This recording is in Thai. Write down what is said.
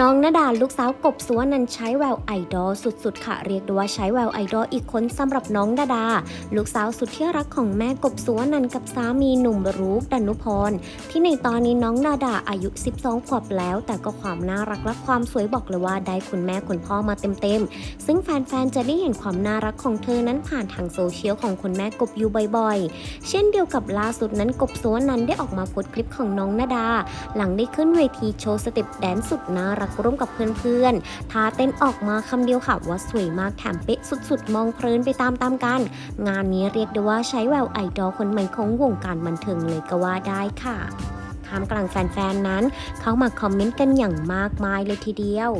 น้องนาดาลูกสาวกบสุวรรณันใช้แววไอดอลสุดๆ ค่ะ เรียกได้ว่าใช้แววไอดอลอีกคนสำหรับน้องนาดา ลูกสาวสุดที่รักของแม่กบสุวรรณันกับสามีหนุ่มรูปดนุพรที่ในตอนนี้น้องนาดาอายุ 12 ขวบแล้ว แต่ก็ความน่ารักและความสวยบอกเลยว่าได้คุณแม่คุณพ่อมาเต็มๆ ซึ่งแฟนๆจะได้เห็นความน่ารักของเธอนั้นผ่านทางโซเชียลของคุณแม่กบอยู่บ่อยๆ เช่นเดียวกับล่าสุดนั้นกบสุวรรณันได้ออกมาโพสต์คลิปของน้องนาดา หลังได้ขึ้นเวทีโชว์สเต็ปแดนซ์สุดน่ารักร่วมกับเพื่อนๆท่าเต้นออกมาคำเดียวค่ะว่าสวยมากแถมเป๊ะสุดๆ มองเพลินไปตามๆกัน งานนี้เรียกได้ว่าใช้แววไอดอลคนใหม่ของวงการบันเทิงเลยก็ว่าได้ค่ะท่ามกลางแฟนๆนั้น เข้ามาคอมเมนต์กันอย่างมากมายเลยทีเดียว